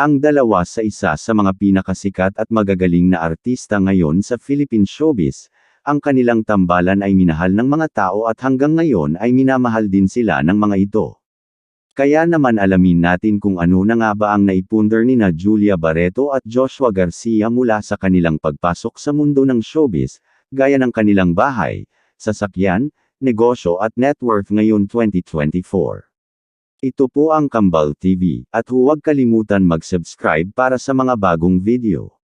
Ang dalawa sa isa sa mga pinakasikat at magagaling na artista ngayon sa Philippine showbiz, ang kanilang tambalan ay minahal ng mga tao at hanggang ngayon ay minamahal din sila ng mga ito. Kaya naman alamin natin kung ano na nga ba ang naipundar ni na Julia Barreto at Joshua Garcia mula sa kanilang pagpasok sa mundo ng showbiz, gaya ng kanilang bahay, sasakyan, negosyo at net worth ngayon 2024. Ito po ang Kambal TV, at huwag kalimutan mag-subscribe para sa mga bagong video.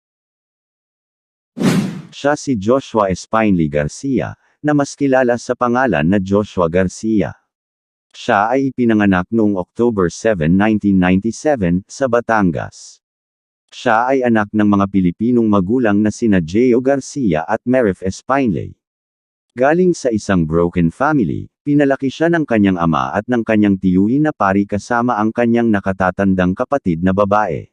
Siya si Joshua Espinley Garcia, na mas kilala sa pangalan na Joshua Garcia. Siya ay ipinanganak noong October 7, 1997, sa Batangas. Siya ay anak ng mga Pilipinong magulang na sina Geo Garcia at Merif Espinley. Galing sa isang broken family, pinalaki siya ng kanyang ama at ng kanyang tiyuhin na pari kasama ang kanyang nakatatandang kapatid na babae.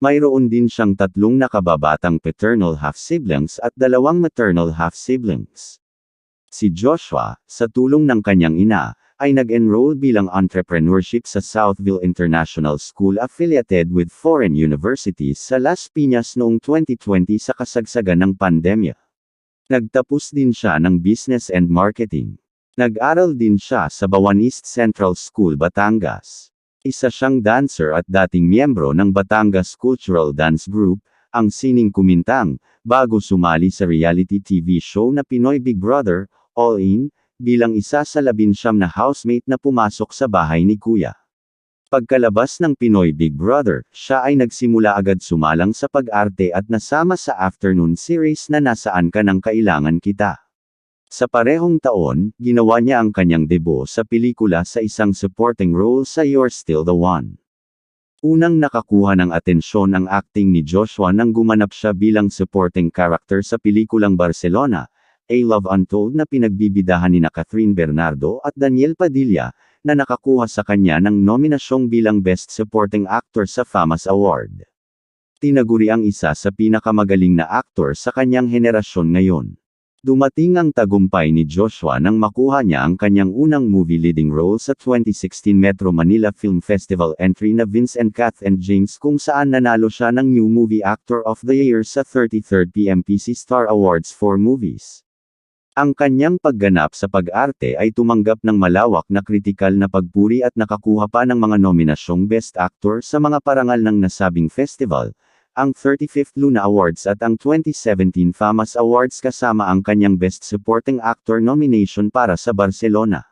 Mayroon din siyang tatlong nakababatang paternal half-siblings at dalawang maternal half-siblings. Si Joshua, sa tulong ng kanyang ina, ay nag-enroll bilang entrepreneurship sa Southville International School affiliated with foreign universities sa Las Piñas noong 2020 sa kasagsagan ng pandemya. Nagtapos din siya ng Business and Marketing. Nag-aral din siya sa Bawan East Central School Batangas. Isa siyang dancer at dating miyembro ng Batangas Cultural Dance Group, ang Sining Kumintang, bago sumali sa reality TV show na Pinoy Big Brother, All In, bilang isa sa labinsyam na housemate na pumasok sa bahay ni Kuya. Pagkalabas ng Pinoy Big Brother, siya ay nagsimula agad sumalang sa pag-arte at nasama sa afternoon series na Nasaan Ka Nang Kailangan Kita. Sa parehong taon, ginawa niya ang kanyang debut sa pelikula sa isang supporting role sa You're Still the One. Unang nakakuha ng atensyon ang acting ni Joshua nang gumanap siya bilang supporting character sa pelikulang Barcelona, A Love Untold na pinagbibidahan ni na Catherine Bernardo at Daniel Padilla, na nakakuha sa kanya ng nominasyong bilang Best Supporting Actor sa FAMAS Award. Tinaguri ang isa sa pinakamagaling na aktor sa kanyang henerasyon ngayon. Dumating ang tagumpay ni Joshua nang makuha niya ang kanyang unang movie leading role sa 2016 Metro Manila Film Festival entry na Vince and Kath and James kung saan nanalo siya ng New Movie Actor of the Year sa 33rd PMPC Star Awards for Movies. Ang kanyang pagganap sa pag-arte ay tumanggap ng malawak na kritikal na pagpuri at nakakuha pa ng mga nominasyong Best Actor sa mga parangal ng nasabing festival, ang 35th Luna Awards at ang 2017 FAMAS Awards kasama ang kanyang Best Supporting Actor nomination para sa Barcelona.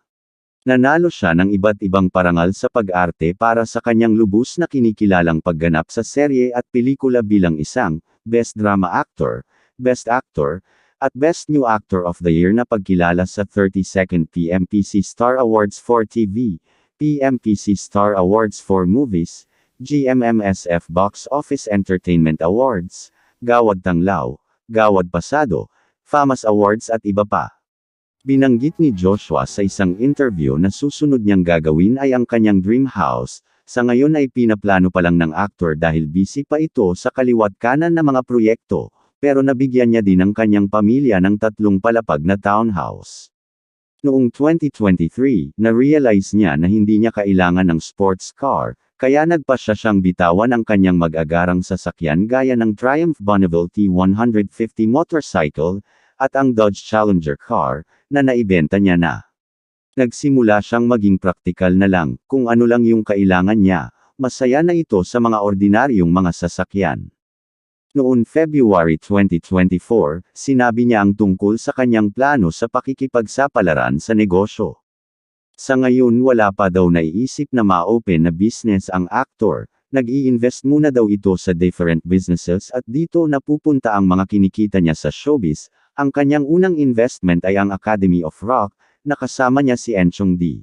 Nanalo siya ng iba't ibang parangal sa pag-arte para sa kanyang lubos na kinikilalang pagganap sa serye at pelikula bilang isang, Best Drama Actor, Best Actor, at Best New Actor of the Year na pagkilala sa 32nd PMPC Star Awards for TV, PMPC Star Awards for Movies, GMMSF Box Office Entertainment Awards, Gawad Tanglaw, Gawad Pasado, FAMAS Awards at iba pa. Binanggit ni Joshua sa isang interview na susunod niyang gagawin ay ang kanyang dream house, sa ngayon ay pinaplano pa lang ng aktor dahil busy pa ito sa kaliwat kanan na mga proyekto, pero nabigyan niya din ang kanyang pamilya ng tatlong palapag na townhouse. Noong 2023, na-realize niya na hindi niya kailangan ng sports car, kaya nagpasya siyang bitawan ang kanyang mag-agarang sasakyan gaya ng Triumph Bonneville T150 motorcycle, at ang Dodge Challenger car, na naibenta niya na. Nagsimula siyang maging praktikal na lang, kung ano lang yung kailangan niya, masaya na ito sa mga ordinaryong mga sasakyan. Noon February 2024, sinabi niya ang tungkol sa kanyang plano sa pakikipagsapalaran sa negosyo. Sa ngayon wala pa daw naiisip na ma-open na business ang aktor, nag-i-invest muna daw ito sa different businesses at dito napupunta ang mga kinikita niya sa showbiz, ang kanyang unang investment ay ang Academy of Rock, na kasama niya si Enchong D.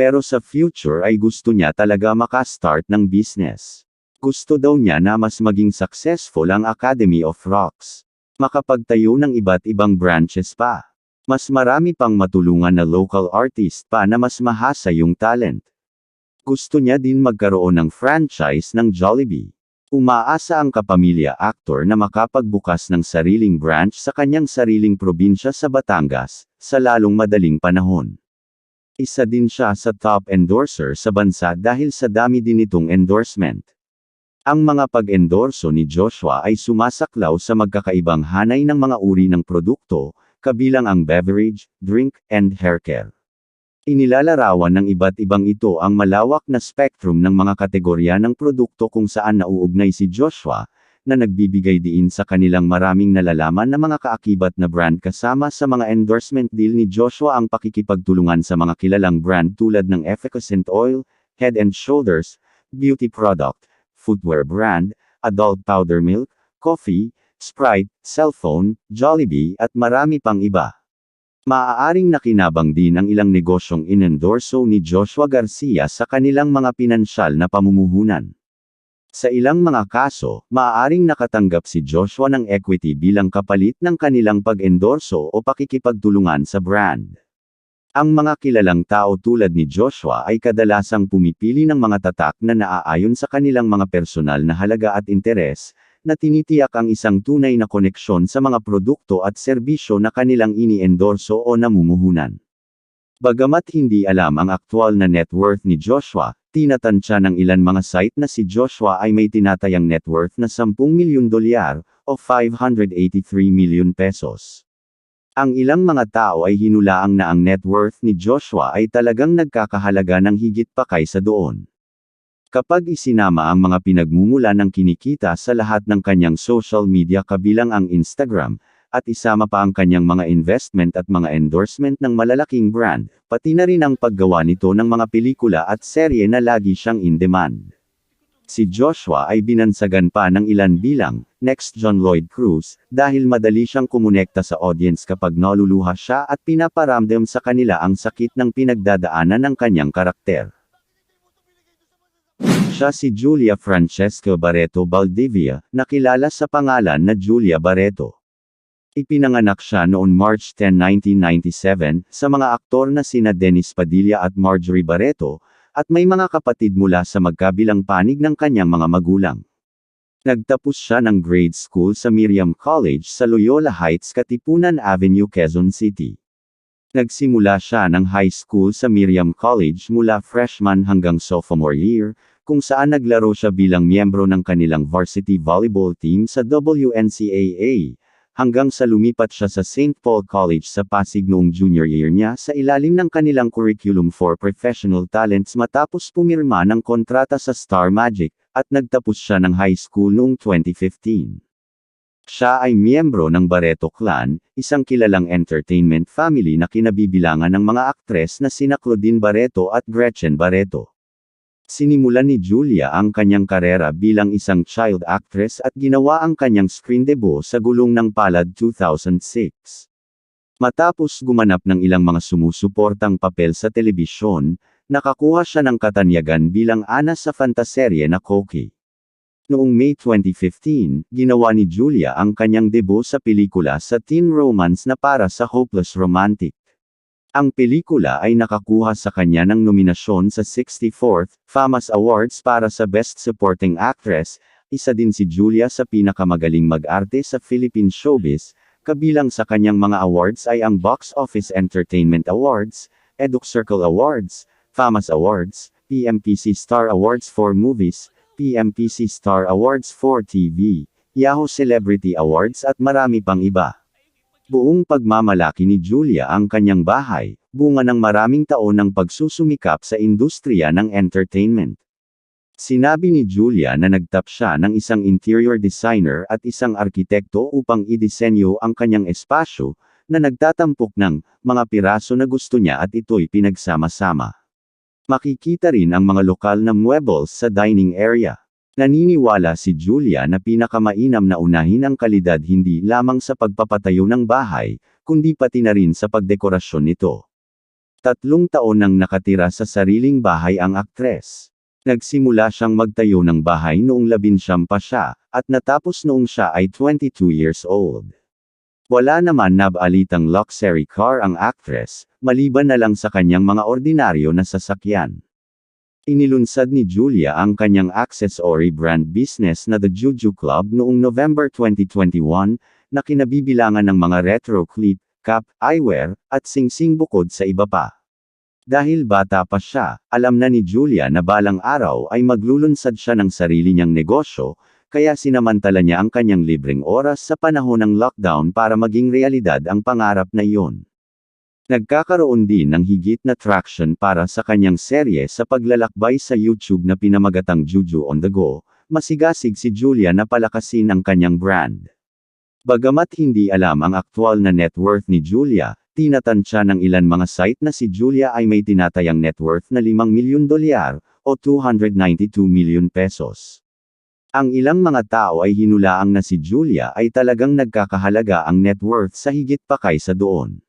Pero sa future ay gusto niya talaga makastart ng business. Gusto daw niya na mas maging successful ang Academy of Rocks. Makapagtayo ng iba't ibang branches pa. Mas marami pang matulungan na local artist pa na mas mahasa yung talent. Gusto niya din magkaroon ng franchise ng Jollibee. Umaasa ang kapamilya actor na makapagbukas ng sariling branch sa kanyang sariling probinsya sa Batangas, sa lalong madaling panahon. Isa din siya sa top endorser sa bansa dahil sa dami din itong endorsement. Ang mga pag-endorso ni Joshua ay sumasaklaw sa magkakaibang hanay ng mga uri ng produkto, kabilang ang beverage, drink, and haircare. Inilalarawan ng iba't ibang ito ang malawak na spectrum ng mga kategorya ng produkto kung saan nauugnay si Joshua, na nagbibigay diin sa kanilang maraming nalalaman na mga kaakibat na brand kasama sa mga endorsement deal ni Joshua ang pakikipagtulungan sa mga kilalang brand tulad ng Efficacent Oil, Head and Shoulders, Beauty Product, Footwear Brand, Adult Powder Milk, Coffee, Sprite, Cellphone, Jollibee at marami pang iba. Maaaring nakinabang din ang ilang negosyong inendorso ni Joshua Garcia sa kanilang mga pinansyal na pamumuhunan. Sa ilang mga kaso, maaaring nakatanggap si Joshua ng equity bilang kapalit ng kanilang pag-endorso o pakikipagtulungan sa brand. Ang mga kilalang tao tulad ni Joshua ay kadalasang pumipili ng mga tatak na naaayon sa kanilang mga personal na halaga at interes, na tinitiyak ang isang tunay na koneksyon sa mga produkto at serbisyo na kanilang ini-endorso o namumuhunan. Bagamat hindi alam ang aktwal na net worth ni Joshua, tinatansya ng ilan mga site na si Joshua ay may tinatayang net worth na 10 milyon dolyar, o 583 milyon pesos. Ang ilang mga tao ay hinulaang na ang net worth ni Joshua ay talagang nagkakahalaga ng higit pa kaysa doon. Kapag isinama ang mga pinagmumula ng kinikita sa lahat ng kanyang social media kabilang ang Instagram, at isama pa ang kanyang mga investment at mga endorsement ng malalaking brand, pati na rin ang paggawa nito ng mga pelikula at serye na lagi siyang in demand. Si Joshua ay binansagan pa ng ilan bilang, next John Lloyd Cruz, dahil madali siyang kumonekta sa audience kapag naluluha siya at pinaparamdam sa kanila ang sakit ng pinagdadaanan ng kanyang karakter. Siya si Julia Francesca Barreto Valdivia, nakilala sa pangalan na Julia Barreto. Ipinanganak siya noon March 10, 1997, sa mga aktor na sina Dennis Padilla at Marjorie Barreto, at may mga kapatid mula sa magkabilang panig ng kanyang mga magulang. Nagtapos siya ng grade school sa Miriam College sa Loyola Heights, Katipunan Avenue, Quezon City. Nagsimula siya ng high school sa Miriam College mula freshman hanggang sophomore year, kung saan naglaro siya bilang miyembro ng kanilang varsity volleyball team sa WNCAA, hanggang sa lumipat siya sa St. Paul College sa Pasig noong junior year niya sa ilalim ng kanilang curriculum for professional talents matapos pumirma ng kontrata sa Star Magic, at nagtapos siya ng high school noong 2015. Siya ay miyembro ng Barreto Clan, isang kilalang entertainment family na kinabibilangan ng mga aktres na sina Claudine Barreto at Gretchen Barreto. Sinimulan ni Julia ang kanyang karera bilang isang child actress at ginawa ang kanyang screen debut sa Gulong ng Palad 2006. Matapos gumanap ng ilang mga sumusuportang papel sa telebisyon, nakakuha siya ng katanyagan bilang ana sa fantaserye na Koki. Noong May 2015, ginawa ni Julia ang kanyang debut sa pelikula sa teen romance na para sa Hopeless Romantic. Ang pelikula ay nakakuha sa kanya ng nominasyon sa 64th FAMAS Awards para sa Best Supporting Actress, isa din si Julia sa pinakamagaling mag-arte sa Philippine showbiz, kabilang sa kanyang mga awards ay ang Box Office Entertainment Awards, Eduk Circle Awards, FAMAS Awards, PMPC Star Awards for Movies, PMPC Star Awards for TV, Yahoo Celebrity Awards at marami pang iba. Buong pagmamalaki ni Julia ang kanyang bahay, bunga ng maraming taon ng pagsusumikap sa industriya ng entertainment. Sinabi ni Julia na nagtap siya ng isang interior designer at isang arkitekto upang idisenyo ang kanyang espasyo, na nagtatampok ng mga piraso na gusto niya at ito'y pinagsama-sama. Makikita rin ang mga lokal na muebles sa dining area. Naniniwala si Julia na pinakamainam na unahin ang kalidad hindi lamang sa pagpapatayo ng bahay, kundi pati na rin sa pagdekorasyon nito. Tatlong taon nang nakatira sa sariling bahay ang aktres. Nagsimula siyang magtayo ng bahay noong labinsyam pa siya, at natapos noong siya ay 22 years old. Wala naman nabalitang luxury car ang actress, maliban na lang sa kanyang mga ordinaryo na sasakyan. Inilunsad ni Julia ang kanyang accessory brand business na The Juju Club noong November 2021, na kinabibilangan ng mga retro clip, cap, eyewear, at singsing bukod sa iba pa. Dahil bata pa siya, alam na ni Julia na balang araw ay maglulunsad siya ng sarili niyang negosyo, kaya sinamantala niya ang kanyang libreng oras sa panahon ng lockdown para maging realidad ang pangarap na iyon. Nagkakaroon din ng higit na traction para sa kanyang serye sa paglalakbay sa YouTube na pinamagatang Juju on the Go, masigasig si Julia na palakasin ang kanyang brand. Bagamat hindi alam ang aktwal na net worth ni Julia, tinatansya ng ilan mga site na si Julia ay may tinatayang net worth na 5 milyon dolyar, o 292 milyon pesos. Ang ilang mga tao ay hinulaang na si Julia ay talagang nagkakahalaga ang net worth sa higit pa kaysa doon.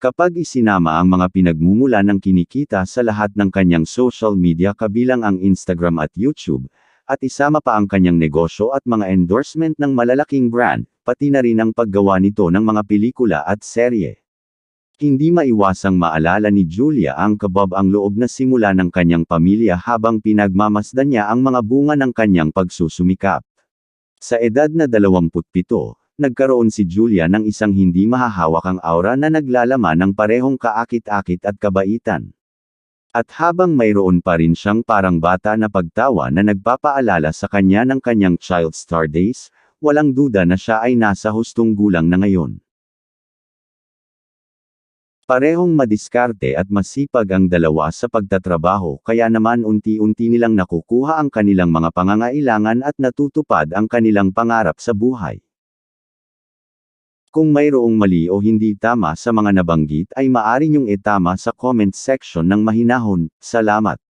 Kapag isinama ang mga pinagmumula ng kinikita sa lahat ng kanyang social media kabilang ang Instagram at YouTube, at isama pa ang kanyang negosyo at mga endorsement ng malalaking brand, pati na rin ang paggawa nito ng mga pelikula at serye. Hindi maiwasang maalala ni Julia ang kabab ang loob na simula ng kanyang pamilya habang pinagmamasdan niya ang mga bunga ng kanyang pagsusumikap. Sa edad na 27, nagkaroon si Julia ng isang hindi mahahawak ang aura na naglalaman ng parehong kaakit-akit at kabaitan. At habang mayroon pa rin siyang parang bata na pagtawa na nagpapaalala sa kanya ng kanyang child star days, walang duda na siya ay nasa hustong gulang na ngayon. Parehong madiskarte at masipag ang dalawa sa pagtatrabaho kaya naman unti-unti nilang nakukuha ang kanilang mga pangangailangan at natutupad ang kanilang pangarap sa buhay. Kung mayroong mali o hindi tama sa mga nabanggit ay maari niyong itama sa comment section ng mahinahon. Salamat.